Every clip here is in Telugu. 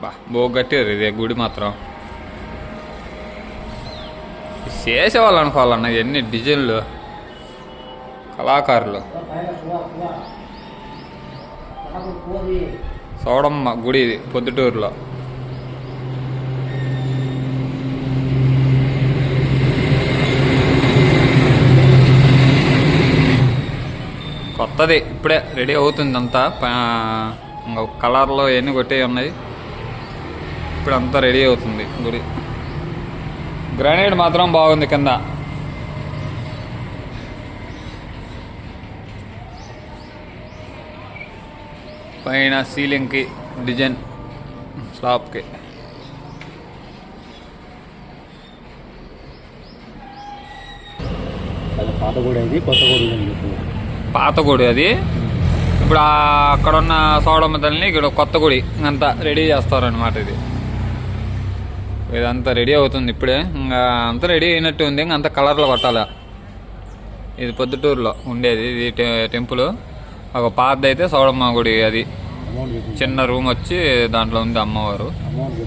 బా బో కట్టారు గుడి మాత్రం. చేసేవాళ్ళు అనుకోవాలన్న ఎన్ని డిజైన్లు కళాకారులు. సోడమ్మ గుడి ఇది పొద్దుటూరులో. కొత్తది ఇప్పుడే రెడీ అవుతుంది అంతా కలర్లో ఎన్ని కొట్టే ఉన్నాయి. ఇప్పుడు అంతా రెడీ అవుతుంది గుడి. గ్రానైట్ మాత్రం బాగుంది కింద. పైన సీలింగ్కి డిజైన్ స్లాబ్కి. పాత కొత్త గుడి అది. ఇప్పుడు అక్కడ ఉన్న సోడమ్మ తల్లిని ఇక్కడ కొత్త గుడి అంతా రెడీ చేస్తారనమాట ఇది. ఇదంతా రెడీ అవుతుంది ఇప్పుడే. ఇంకా అంతా రెడీ అయినట్టు ఉంది. ఇంకా అంత కలర్లో కొట్టాలి ఇది పొద్దుటూరులో ఉండేది. ఇది టెంపుల్. ఒక పాత అయితే సోడమ్మ గుడి అది. చిన్న రూమ్ వచ్చి దాంట్లో ఉంది అమ్మవారు. అమౌంట్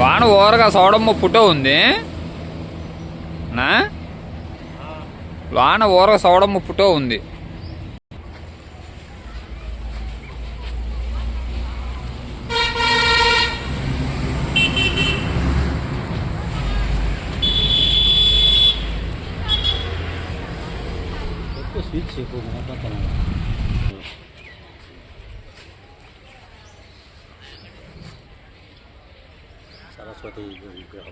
వాన ఓరగా సోడమ్మ పుట్టో ఉంది. నా? వాన ఓరగా సోడమ్మ పుట్టో ఉంది. તો સ્વીચ શેકો મને બતાવો સરસ્વતી ગ્રહ